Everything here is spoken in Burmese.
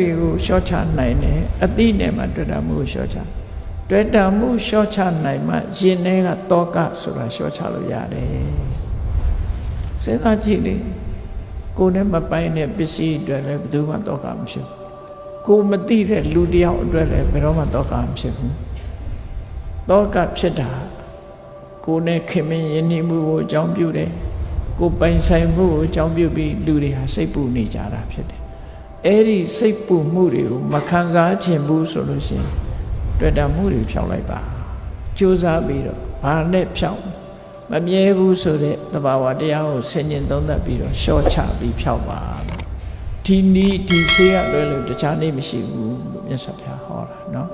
တွေကိုရှော့ချနိုင်တယ်အတိနဲ့မှတွေ့တာမှုကိုရှော့ချတွေ့တာမှုရှော့ချနိုင်မှရင်ထဲကတောကဆိုတာရှော့ချလို့ရတယ်စဉ်းစားကြည့်လေကိုယ်နဲ့မပိုင်းတဲ့ပစ္စည်းအတွက်လည်းဘယ်သူမှတောကမဖြစ်ဘူးကိုယ်မသိတဲ့လူတစ်ယောက်အတွက်လည်းဘယ်တော့မှတောကမဖြစ်ဘူးတောကဖြစ်တာကိုယ်နဲ့ခင်မင်းရင်းနှီးမှုကိုအကြောင်းပြုတယ်ကိုယ်ပိုင်ဆိုင်မှုကိုအကြောင်းပြုပြီးလူတွေဟာစိတ်ပူနေကြတာဖြစ်တယ် အဲ့ဒီစိတ်ပူမှုတွေကိုမခံစားခြင်းဘူးဆိုလို့ရှိရင်တွေ့တာမှုတွေဖြောင်းလိုက်ပါကြိုးစားပြီးတော့ဘာနဲ့ဖြောင်းမမြဲဘူးဆိုတဲ့သဘာဝတရားကိုဆင်ញင်သုံးသပ်ပြီးတော့ရှော့ချပြီးဖြောင်းပါဒီနီးဒီဆေးရလွယ်လို့တခြားနေမရှိဘူးလို့မြတ်စွာဘုရားဟောတာเนาะ